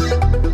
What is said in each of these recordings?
Thank you.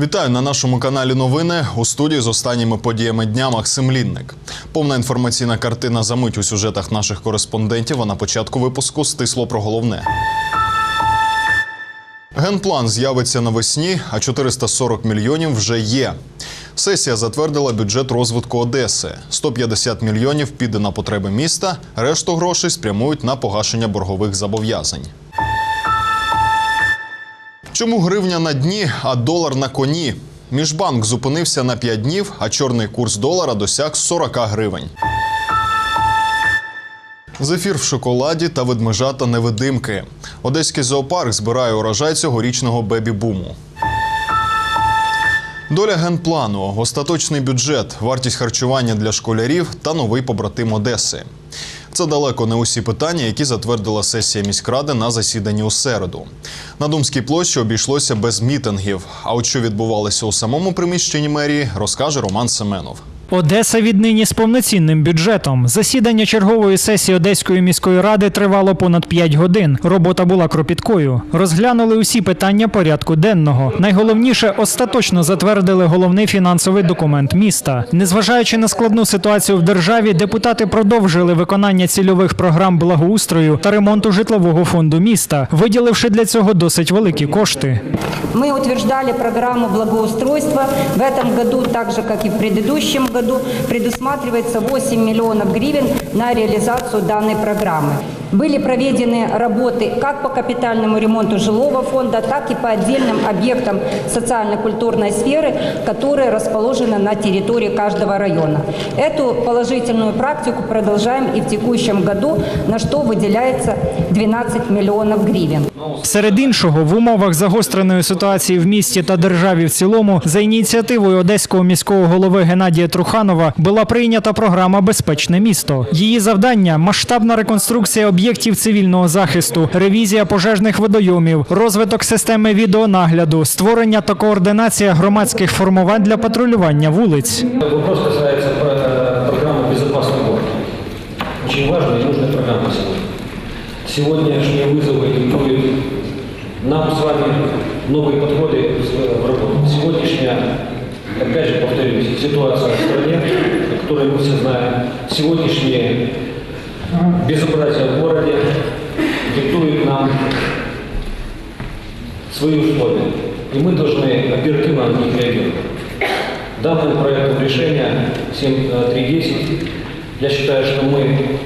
Вітаю на нашому каналі Новини у студії з останніми подіями дня Максим Лінник. Повна інформаційна картина за мить у сюжетах наших кореспондентів. А на початку випуску стисло про головне. Генплан з'явиться навесні, а 440 мільйонів вже є. Сесія затвердила бюджет розвитку Одеси. 150 мільйонів піде на потреби міста, решту грошей спрямують на погашення боргових зобов'язань. Чому гривня на дні, а долар на коні? Міжбанк зупинився на 5 днів, а чорний курс долара досяг 40 гривень. Зефір в шоколаді та ведмежата невидимки. Одеський зоопарк збирає урожай цьогорічного бебі-буму. Доля генплану, остаточний бюджет, вартість харчування для школярів та новий побратим Одеси. Це далеко не усі питання, які затвердила сесія міськради на засіданні у середу. На Думській площі обійшлося без мітингів. А от що відбувалося у самому приміщенні мерії, розкаже Роман Семенов. Одеса віднині з повноцінним бюджетом. Засідання чергової сесії Одеської міської ради тривало понад 5 годин. Робота була кропіткою. Розглянули усі питання порядку денного. Найголовніше остаточно затвердили головний фінансовий документ міста. Незважаючи на складну ситуацію в державі, депутати продовжили виконання цільових програм благоустрою та ремонту житлового фонду міста, виділивши для цього досить великі кошти. Мы утверждали программу благоустройства. В этом году, так же как и в предыдущем году, предусматривается 8 миллионов гривен на реализацию данной программы. Были проведены работы как по капитальному ремонту жилого фонда, так и по отдельным объектам социально-культурной сферы, которые расположены на территории каждого района. Эту положительную практику продолжаем и в текущем году, на что выделяется 12 миллионов гривен. Серед іншого, в умовах загостреної ситуації в місті та державі в цілому, за ініціативою одеського міського голови Геннадія Труханова була прийнята програма Безпечне місто. Її завдання масштабна реконструкція об'єктів цивільного захисту, ревізія пожежних водойомів, розвиток системи відеонагляду, створення та координація громадських формувань для патрулювання вулиць. Вопрос касается про- э, программы «Безопасный город». Очень важная и нужная программа сегодня. Сегодняшние вызовы диктуют нам с вами новые подходы в в работу. Сегодняшняя, опять же повторюсь, ситуация в стране, о которой мы все знаем, сегодняшние безобразия в городе диктуют нам свои условия. И мы должны оперативно на них реагировать. Данным проектом решения 7310 я считаю, что мы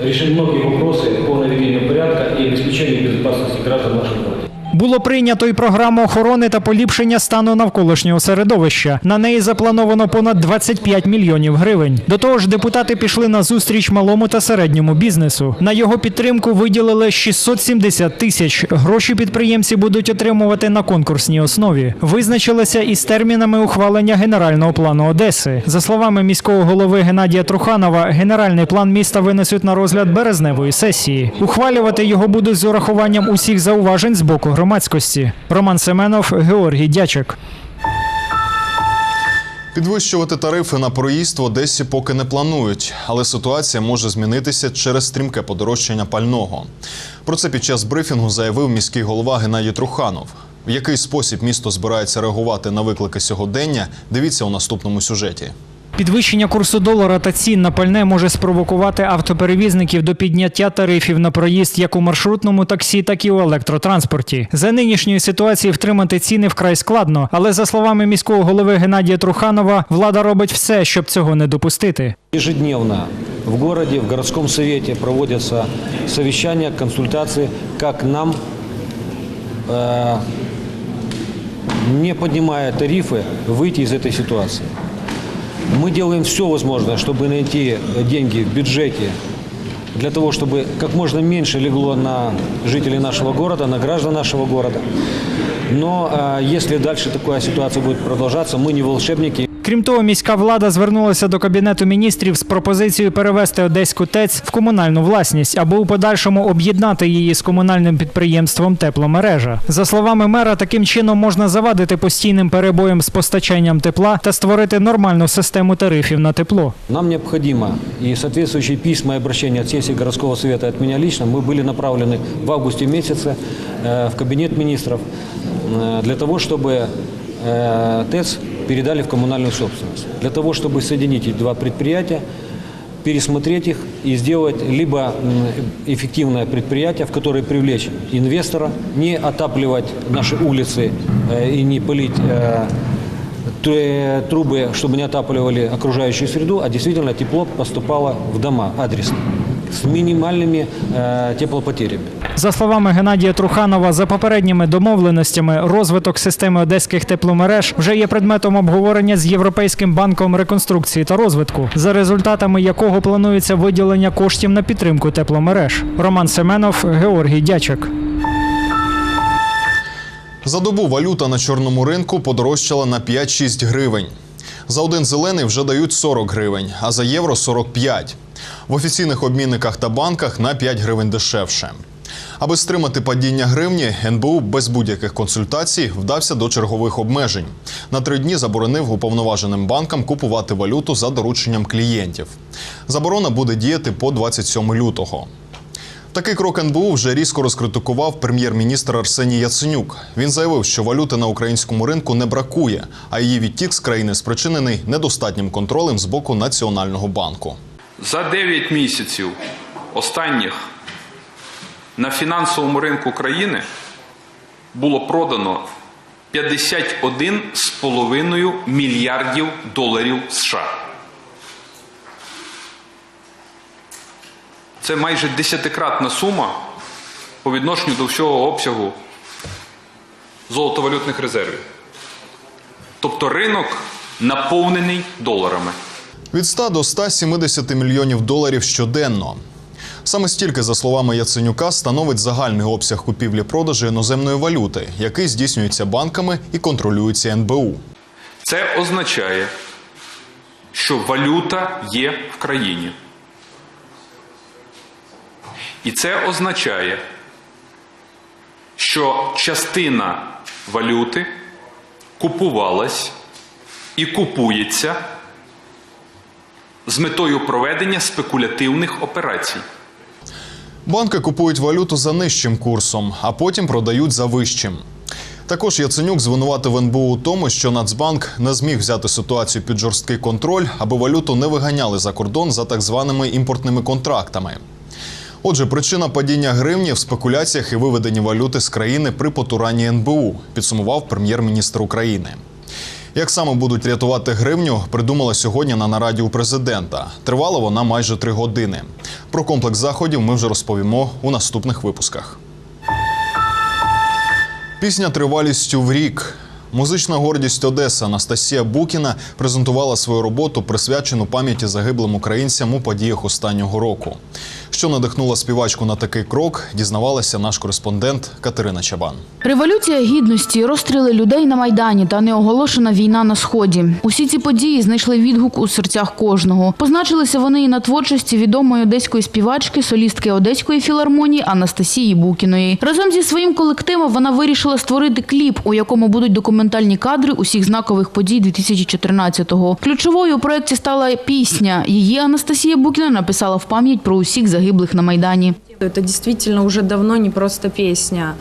решим многие вопросы по наведению порядка и обеспечению безопасности граждан в нашем городе. Було прийнято і програму охорони та поліпшення стану навколишнього середовища. На неї заплановано понад 25 мільйонів гривень. До того ж, депутати пішли на зустріч малому та середньому бізнесу. На його підтримку виділили 670 тисяч. Гроші підприємці будуть отримувати на конкурсній основі. Визначилися із термінами ухвалення генерального плану Одеси. За словами міського голови Геннадія Труханова, генеральний план міста винесуть на розгляд березневої сесії. Ухвалювати його будуть з урахуванням усіх зауважень з боку громадськості. Роман Семенов, Георгій Дячик. Підвищувати тарифи на проїзд в Одесі поки не планують, але ситуація може змінитися через стрімке подорожчання пального. Про це під час брифінгу заявив міський голова Геннадій Труханов. В який спосіб місто збирається реагувати на виклики сьогодення, дивіться у наступному сюжеті. Підвищення курсу долара та цін на пальне може спровокувати автоперевізників до підняття тарифів на проїзд як у маршрутному таксі, так і у електротранспорті. За нинішньої ситуації втримати ціни вкрай складно, але за словами міського голови Геннадія Труханова, влада робить все, щоб цього не допустити. Ежедневно в городе, в городском совете проводятся совещания, консультации, как нам, э, не поднимая тарифы, выйти из этой ситуации. Мы делаем все возможное, чтобы найти деньги в бюджете для того, чтобы как можно меньше легло на жителей нашего города, на граждан нашего города. Но э, если дальше такая ситуация будет продолжаться, мы не волшебники, Крім того, міська влада звернулася до кабінету міністрів з пропозицією перевести Одеську ТЕЦ в комунальну власність або у подальшому об'єднати її з комунальним підприємством Тепломережа. За словами мера, таким чином можна завадити постійним перебоям з постачанням тепла та створити нормальну систему тарифів на тепло. Нам необходимо, и соответствующие письма и обращения от сессии городского совета и от меня лично, мы были направлены в августе месяце э, в кабинет министров э, для того, чтобы э, ТЭЦ передали в коммунальную собственность. Для того, чтобы соединить эти два предприятия, пересмотреть их и сделать либо эффективное предприятие, в которое привлечь инвестора, не отапливать наши улицы э, и не пылить э, тр- трубы, чтобы не отапливали окружающую среду, а действительно тепло поступало в дома адресно с минимальными э, теплопотерями. За словами Геннадія Труханова, за попередніми домовленостями, розвиток системи одеських тепломереж вже є предметом обговорення з Європейським банком реконструкції та розвитку, за результатами якого планується виділення коштів на підтримку тепломереж. Роман Семенов, Георгій Дячик. За добу валюта на чорному ринку подорожчала на 5-6 гривень. За один зелений вже дають 40 гривень, а за євро 45. В офіційних обмінниках та банках на 5 гривень дешевше. Аби стримати падіння гривні, НБУ без будь-яких консультацій вдався до чергових обмежень. На три дні заборонив уповноваженим банкам купувати валюту за дорученням клієнтів. Заборона буде діяти по 27 лютого. Такий крок НБУ вже різко розкритикував прем'єр-міністр Арсеній Яценюк. Він заявив, що валюти на українському ринку не бракує, а її відтік з країни спричинений недостатнім контролем з боку Національного банку. За 9 місяців останніх на фінансовому ринку країни було продано 51,5 мільярдів доларів США. Це майже десятикратна сума по відношенню до всього обсягу золотовалютних резервів. Тобто ринок наповнений доларами. Від 100 до 170 мільйонів доларів щоденно. Саме стільки, за словами Яценюка, становить загальний обсяг купівлі-продажу іноземної валюти, який здійснюється банками і контролюється НБУ. Це означає, що валюта є в країні. І це означає, що частина валюти купувалась і купується з метою проведення спекулятивних операцій. Банки купують валюту за нижчим курсом, а потім продають за вищим. Також Яценюк звинуватив НБУ у тому, що Нацбанк не зміг взяти ситуацію під жорсткий контроль, аби валюту не виганяли за кордон за так званими імпортними контрактами. Отже, причина падіння гривні в спекуляціях і виведенні валюти з країни при потуранні НБУ, підсумував прем'єр-міністр України. Як саме будуть рятувати гривню, придумала сьогодні на нараді у президента. Тривала вона майже три години. Про комплекс заходів ми вже розповімо у наступних випусках. Пісня тривалістю в рік. Музична гордість Одеси Анастасія Букіна презентувала свою роботу, присвячену пам'яті загиблим українцям у подіях останнього року. Що надихнула співачку на такий крок, дізнавалася наш кореспондент Катерина Чабан. Революція гідності, розстріли людей на майдані та неоголошена війна на сході. Усі ці події знайшли відгук у серцях кожного. Позначилися вони і на творчості відомої одеської співачки, солістки одеської філармонії Анастасії Букіної. Разом зі своїм колективом вона вирішила створити кліп, у якому будуть документальні кадри усіх знакових подій 2014-го. Ключовою у проєкті стала пісня. Її Анастасія Букіна написала в пам'ять про усіх загиблих на майдані. Это действительно уже давно не просто песня.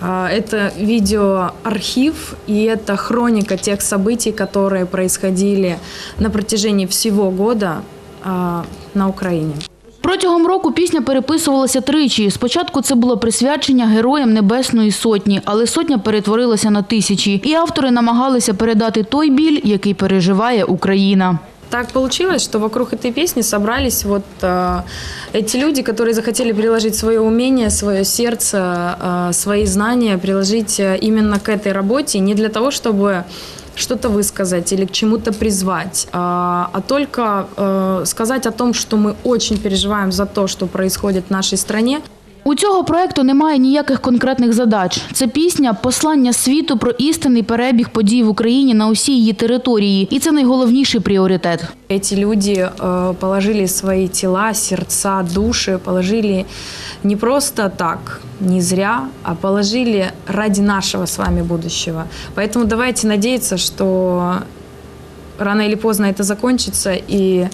А, Это видеоархив и это хроника тех событий, которые происходили на протяжении всего года а, на Украине. Протягом року пісня переписувалася тричі. Спочатку це було присвячення героям Небесної Сотні, але сотня перетворилася на тисячі. І автори намагалися передати той біль, який переживає Україна. Так получилось, что вокруг этой песни собрались вот а, эти люди, которые захотели приложить свое умение, свое сердце, а, свои знания, приложить а, именно к этой работе, не для того, чтобы что-то высказать или к чему-то призвать, а, а только э, сказать о том, что мы очень переживаем за то, что происходит в нашей стране. У цього проекту немає ніяких конкретних задач. Це пісня послання світу про істинний перебіг подій в Україні на усій її території, і це найголовніший пріоритет. Эти люди э, положили свои тела, сердца, души, положили не просто так, не зря, а положили ради нашего с вами будущего. Поэтому давайте надеяться, что рано или поздно это закончится, и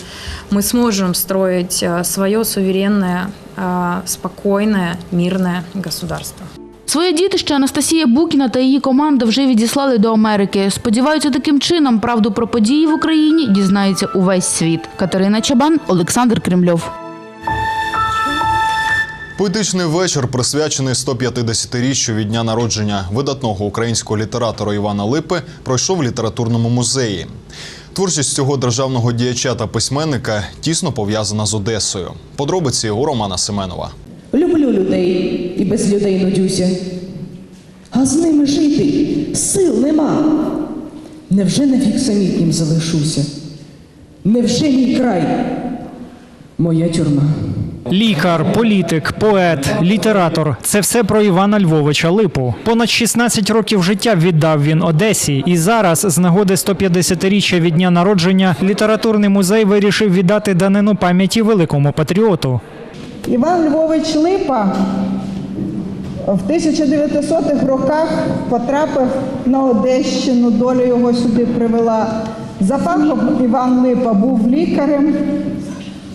мы сможем строить э, свое суверенное, э, спокойное, мирное государство. Своє дітище Анастасія Букіна та її команда вже відіслали до Америки. Сподіваються, таким чином правду про події в Україні дізнається увесь світ. Катерина Чабан, Олександр Кремльов. Поетичний вечір присвячений 150-річчю від дня народження видатного українського літератора Івана Липи, пройшов в літературному музеї. Творчість цього державного діяча та письменника тісно пов'язана з Одесою. Подробиці у Романа Семенова. Люблю людей і без людей нудюся. А з ними жити сил нема. Невже навік самітнім залишуся? Невже мій край? Моя тюрма. Лікар, політик, поет, літератор це все про Івана Львовича Липу. Понад 16 років життя віддав він Одесі, і зараз, з нагоди 150-річчя від дня народження, літературний музей вирішив віддати данину пам'яті великому патріоту. Іван Львович Липа в 1900-х роках потрапив на Одещину, доля його сюди привела. За фахом Іван Липа був лікарем,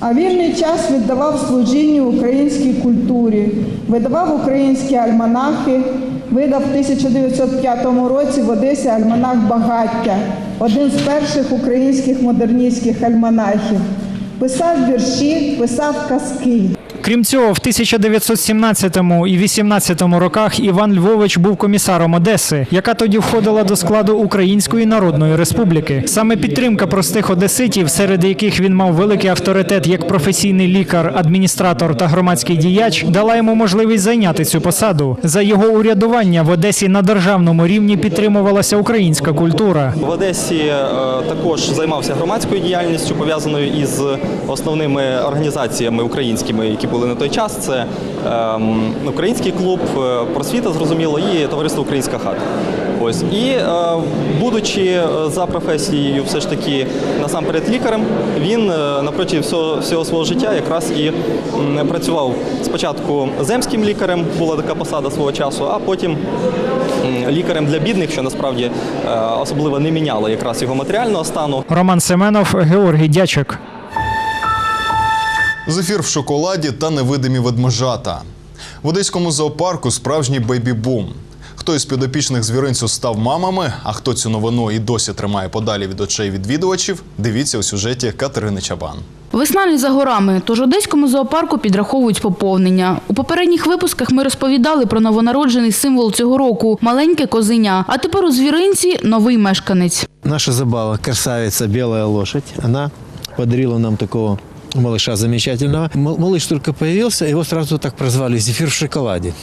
а вільний час віддавав служінню українській культурі, видавав українські альманахи, видав в 1905 році в Одесі альманах Багаття, один з перших українських модерністських альманахів. Писав вірші, писав казки. Крім цього, в 1917 і 18 роках Іван Львович був комісаром Одеси, яка тоді входила до складу Української Народної Республіки. Саме підтримка простих одеситів, серед яких він мав великий авторитет як професійний лікар, адміністратор та громадський діяч, дала йому можливість зайняти цю посаду. За його урядування в Одесі на державному рівні підтримувалася українська культура. В Одесі е, також займався громадською діяльністю, пов'язаною із основними організаціями українськими, які були на той час. Це ем, український клуб, е, просвіта, зрозуміло, і товариство Українська хата. Ось і е, будучи е, за професією, все ж таки насамперед лікарем, він е, напроти всього, всього свого життя якраз і м, працював спочатку земським лікарем, була така посада свого часу, а потім лікарем для бідних, що насправді е, особливо не міняло якраз його матеріального стану. Роман Семенов, Георгій Дячик. Зефір в шоколаді та невидимі ведмежата. В одеському зоопарку справжній бейбі-бум. Хто із підопічних звіринцю став мамами, а хто цю новину і досі тримає подалі від очей відвідувачів, дивіться у сюжеті Катерини Чабан. Весна не за горами, тож одеському зоопарку підраховують поповнення. У попередніх випусках ми розповідали про новонароджений символ цього року маленьке козеня. А тепер у звіринці новий мешканець. Наша забава «Красавица белая лошадь», она подарила нам такого малыша замечательного. Малыш только появился, его сразу так прозвали «Зефир в шоколаде».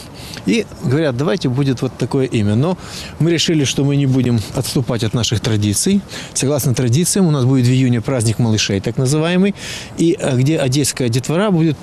И говорят, давайте будет вот такое имя. Но мы решили, что мы не будем отступать от наших традиций. Согласно традициям, у нас будет в июне праздник малышей, так называемый, и э, где одесская детвора будет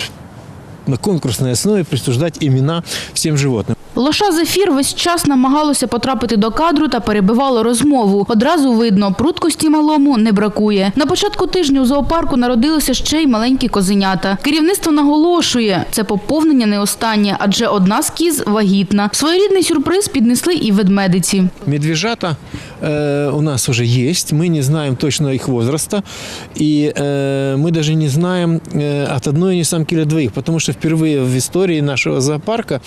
на конкурсной основе присуждать имена всем животным. Лоша Зефір весь час намагалося потрапити до кадру та перебивало розмову. Одразу видно, пруткості малому не бракує. На початку тижня у зоопарку народилися ще й маленькі козенята. Керівництво наголошує, це поповнення не останнє, адже одна з кіз вагітна. Своєрідний сюрприз піднесли і ведмедиці. Медвежата э, у нас уже есть, мы не знаем точно их возраста, и э, мы даже не знаем э, от одной не самки или двоих, потому что впервые в истории нашего зоопарка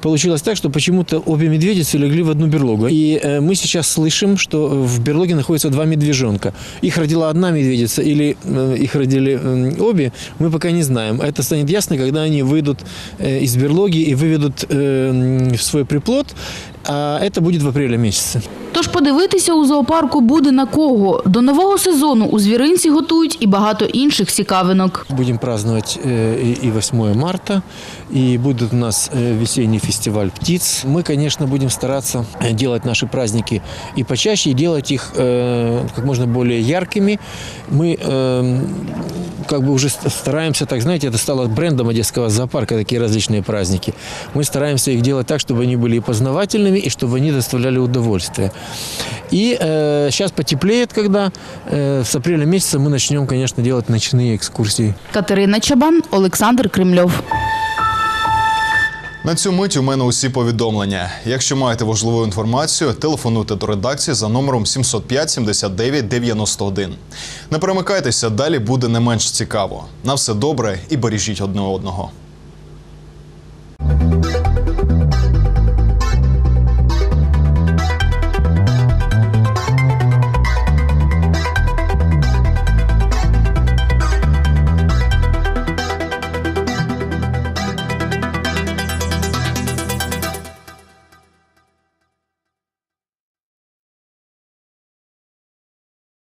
получилось так, что почему-то обе медведицы легли в одну берлогу. И э, мы сейчас слышим, что в берлоге находятся два медвежонка. Их родила одна медведица или э, их родили э, обе, мы пока не знаем. Это станет ясно, когда они выйдут э, из берлоги и выведут э, м, в свой приплод. а это будет в апреле месяце. Тож подивитися у зоопарку буде на кого. До нового сезону у звіринці готують і багато інших цікавинок. Будем праздновать э, и- и 8 марта, и будет у нас э, весенний фестиваль птиц. Мы, конечно, будем стараться э, делать наши праздники и почаще, и делать их э, как можно более яркими. Мы э, как бы уже ст- стараемся, так знаете, это стало брендом Одесского зоопарка, такие различные праздники. Мы стараемся их делать так, чтобы они были и познавательными, и чтобы они доставляли удовольствие. И э, сейчас потеплеет, когда э, с апреля месяца мы начнем, конечно, делать ночные экскурсии. Катерина Чабан, Олександр Кремльов. На цю мить у мене усі повідомлення. Якщо маєте важливу інформацію, телефонуйте до редакції за номером 705 79 91. Не перемикайтеся, далі буде не менш цікаво. На все добре і бережіть одне одного.